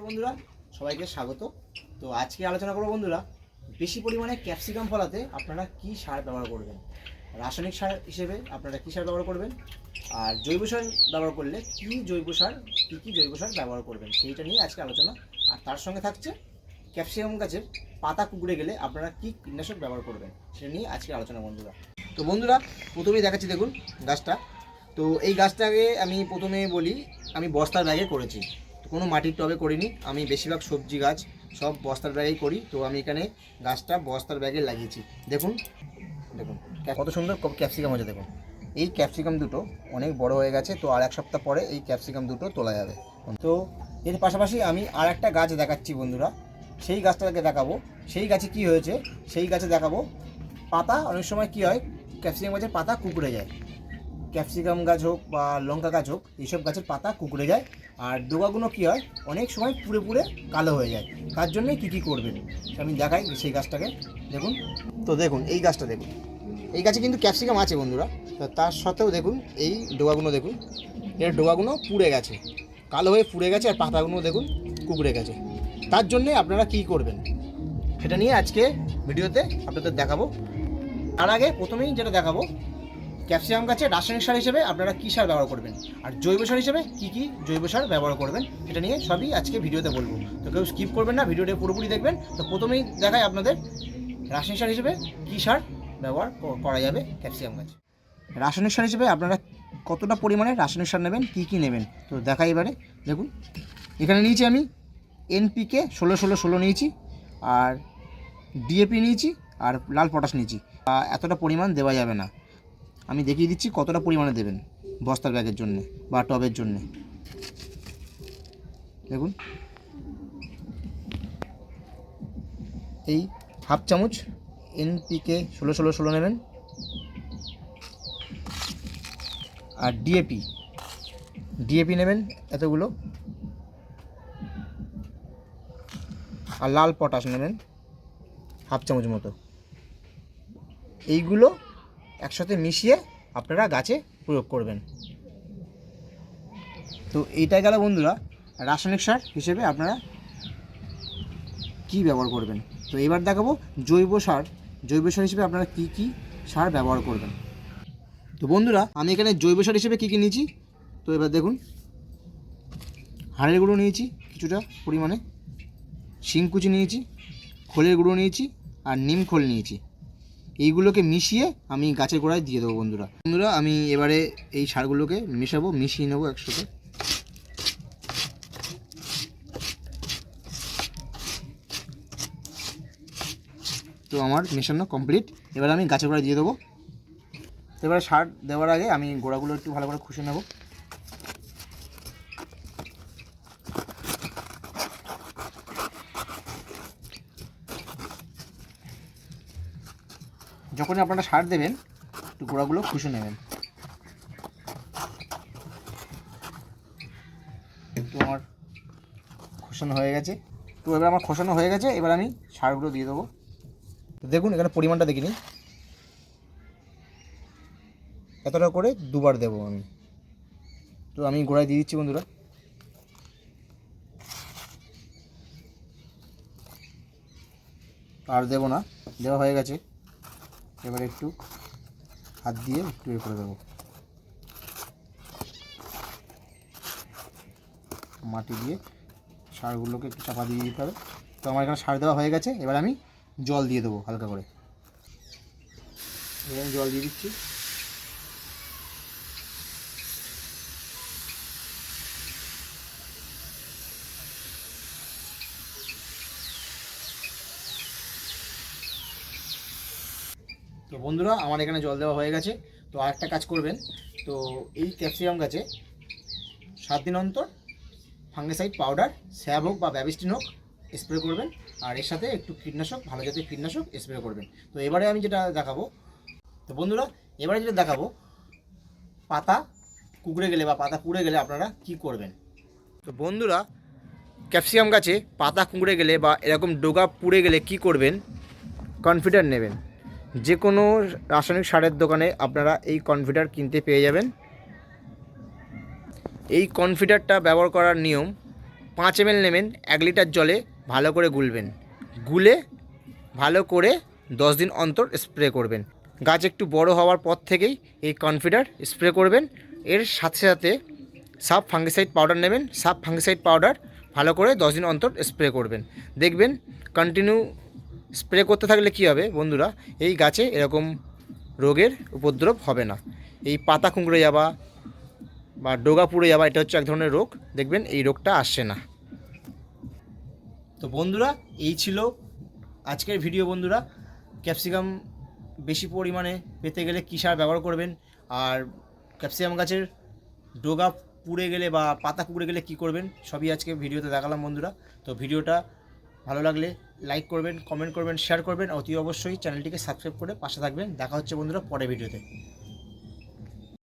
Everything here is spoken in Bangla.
নমস্কার বন্ধুরা, সবাইকে স্বাগত। তো আজকে আলোচনা করব বন্ধুরা, বেশি পরিমাণে ক্যাপসিকাম ফলাতে আপনারা কি সার ব্যবহার করবেন? রাসায়নিক সার হিসেবে আপনারা কী সার ব্যবহার করবেন? আর জৈব সার ব্যবহার করলে কি জৈব সার, কী কী জৈব সার ব্যবহার করবেন? সেইটা নিয়ে আজকে আলোচনা। আর তার সঙ্গে থাকছে ক্যাপসিকাম গাছের পাতা কুকড়ে গেলে আপনারা কি কীটনাশক ব্যবহার করবেন? সেটা নিয়ে আজকে আলোচনা বন্ধুরা। তো বন্ধুরা, প্রথমেই দেখাচ্ছি দেখুন গাছটা। তো এই গাছটাকে আমি প্রথমে বলি, আমি বস্তার ব্যাগে করেছি। কোনো মাটির টবে করিনি। আমি বেশিরভাগ সবজি গাছ সব বস্তার ব্যাগেই করি। তো আমি এখানে গাছটা বস্তার ব্যাগে লাগিয়েছি। দেখুন দেখুন কত সুন্দর ক্যাপসিকাম হয়েছে দেখুন। এই ক্যাপসিকাম দুটো অনেক বড় হয়ে গেছে তো আর এক সপ্তাহ পরে এই ক্যাপসিকাম দুটো তোলা যাবে। তো এর পাশাপাশি আমি আর একটা গাছ দেখাচ্ছি বন্ধুরা। সেই গাছটাকে দেখাবো। সেই গাছে কি হয়েছে সেই গাছে দেখাবো। পাতা অনেক সময় কি হয় ক্যাপসিকাম গাছের পাতা কুকুরে যায়। ক্যাপসিকাম গাছ হোক বা লঙ্কা গাছ হোক এইসব গাছের পাতা কুকুরে যায়। আর ডোকাগুলো কী হয়? অনেক সময় পুড়ে পুড়ে কালো হয়ে যায়। তার জন্যই কী কী করবেন? আমি দেখাই সেই গাছটাকে। দেখুন। তো দেখুন, এই গাছটা দেখুন। এই গাছে কিন্তু ক্যাপসিকাম আছে বন্ধুরা। তো তার সত্ত্বেও দেখুন, এই ডোকাগুলো দেখুন। এর ডোকাগুলো পুড়ে গেছে। কালো হয়ে পুড়ে গেছে আর পাতাগুলো দেখুন কুকুরে গেছে। তার জন্যে আপনারা কী করবেন? সেটা নিয়ে আজকে ভিডিওতে আপনাদের দেখাবো। তার আগে প্রথমেই যেটা দেখাবো ক্যাপসিকাম গাছে রাসায়নিক সার হিসেবে আপনারা কী সার ব্যবহার করবেন? আর জৈব সার হিসেবে কী কী জৈব সার ব্যবহার করবেন? এটা নিয়ে সবই আজকে ভিডিওতে বলব। তো কেউ স্কিপ করবেন না, ভিডিওটা পুরোপুরি দেখবেন। তো প্রথমেই দেখায় আপনাদের রাসায়নিক সার হিসেবে কী সার ব্যবহার করা যাবে ক্যাপসিকাম গাছে। রাসায়নিক সার হিসেবে আপনারা কতটা পরিমাণে রাসায়নিক সার নেবেন, কী কী নেবেন? তো দেখাই এবারে, দেখুন। এখানে নিয়েছি আমি এনপিকে ষোলো ষোলো ষোলো নিয়েছি, আর ডিএপি নিয়েছি, আর লাল পটাশ নিয়েছি। এতটা পরিমাণ দেওয়া যাবে না। আমি দেখিয়ে দিচ্ছি কতটা পরিমাণে দেবেন বস্তার ব্যাগের জন্য বা টবের জন্য। দেখুন। এই হাফ চামচ এনপিকে ষোলো ষোলো ষোলো নেবেন। আর ডিএপি ডিএপি নেবেন এতগুলো। আর লাল পটাশ নেবেন হাফ চামচ মতো। এইগুলো একসাথে মিশিয়ে আপনারা গাছে প্রয়োগ করবেন। তো এইটা গেল বন্ধুরা, রাসায়নিক সার হিসেবে আপনারা কি ব্যবহার করবেন? তো এবার দেখাবো জৈব সার জৈব সার হিসেবে আপনারা কি কি সার ব্যবহার করবেন। তো বন্ধুরা, আমি এখানে জৈব সার হিসেবে কী কী নিয়েছি? তো এবার দেখুন, হাড়ের গুঁড়ো নিয়েছি কিছুটা পরিমাণে, শিংকুচি নিয়েছি, খোলের গুঁড়ো নিয়েছি আর নিম খোল নিয়েছি। এইগুলোকে মিশিয়ে আমি গাছের গোড়ায় দিয়ে দেবো বন্ধুরা। বন্ধুরা, আমি এবারে এই সারগুলোকে মেশাবো, মিশিয়ে নেব একসাথে। তো আমার মেশানো কমপ্লিট। এবার আমি গাছের গোড়ায় দিয়ে দেবো। এবারে সার দেওয়ার আগে আমি গোড়াগুলো একটু ভালো করে খুশে নেব। যখনই আপনারা সার দেবেন একটু গোড়াগুলো খুশে নেবেন। একটু আমার খোসানো হয়ে গেছে। তো এবার আমার খোসানো হয়ে গেছে, এবার আমি সারগুলো দিয়ে দেবো। তো দেখুন, এখানে পরিমাণটা দেখিনি। এতটা করে দুবার দেবো আমি। তো আমি গোড়ায় দিয়ে দিচ্ছি, বন্ধুরা। আর দেবো না, দেওয়া হয়ে গেছে। এবার একটু হাত দিয়ে একটু এ করে দেবো। মাটি দিয়ে সারগুলোকে একটু চাপা দিয়ে দিতে হবে। তো আমার এখানে সার দেওয়া হয়ে গেছে, এবার আমি জল দিয়ে দেবো হালকা করে। এবার আমি জল দিয়ে দিচ্ছি। তো বন্ধুরা, আমার এখানে জল দেওয়া হয়ে গেছে। তো আরেকটা কাজ করবেন, তো এই ক্যাপসিকাম গাছে সাত দিন অন্তর ফাঙ্গিসাইড পাউডার, স্যাব হোক বা ব্যাবিস্টিন হোক স্প্রে করবেন। আর এর সাথে একটু কীটনাশক, ভালো জাতের কীটনাশক স্প্রে করবেন। তো এবারে আমি যেটা দেখাবো, তো বন্ধুরা, এবারে যেটা দেখাবো, পাতা কুকড়ে গেলে বা পাতা পুড়ে গেলে আপনারা কি করবেন? তো বন্ধুরা, ক্যাপসিকাম গাছে পাতা কুঁকড়ে গেলে বা এরকম ডোগা পুড়ে গেলে কি করবেন? কনফিডার নেবেন। যে কোনো রাসায়নিক সারের দোকানে আপনারা এই কনফিডার কিনতে পেয়ে যাবেন। এই কনফিডারটা ব্যবহার করার নিয়ম, পাঁচ এম নেবেন, এক লিটার জলে ভালো করে গুলবেন। গুলে ভালো করে দশ দিন অন্তর স্প্রে করবেন। গাছ একটু বড় হওয়ার পর থেকেই এই কনফিডার স্প্রে করবেন। এর সাথে সাথে সাব ফাঙ্গিসাইড পাউডার নেবেন। সাব ফাঙ্গিসাইড পাউডার ভালো করে দশ দিন অন্তর স্প্রে করবেন। দেখবেন কন্টিনিউ স্প্রে করতে থাকলে কী হবে, বন্ধুরা? এই গাছে এরকম রোগের উপদ্রব হবে না। এই পাতা কুঁকড়ে যাওয়া বা ডোগা পুড়ে যাওয়া, এটা হচ্ছে এক ধরনের রোগ। দেখবেন এই রোগটা আসছে না। তো বন্ধুরা, এই ছিল আজকের ভিডিও বন্ধুরা। ক্যাপসিকাম বেশি পরিমাণে পেতে গেলে কী সার ব্যবহার করবেন? আর ক্যাপসিকাম গাছের ডোগা পুড়ে গেলে বা পাতা পুড়ে গেলে কি করবেন? সবই আজকে ভিডিওতে দেখালাম বন্ধুরা। তো ভিডিওটা ভালো লাগলে লাইক করবেন কমেন্ট করবেন শেয়ার করবেন। অতি অবশ্যই চ্যানেলটিকে সাবস্ক্রাইব করে পাশে থাকবেন। দেখা হচ্ছে বন্ধুরা পরের ভিডিওতে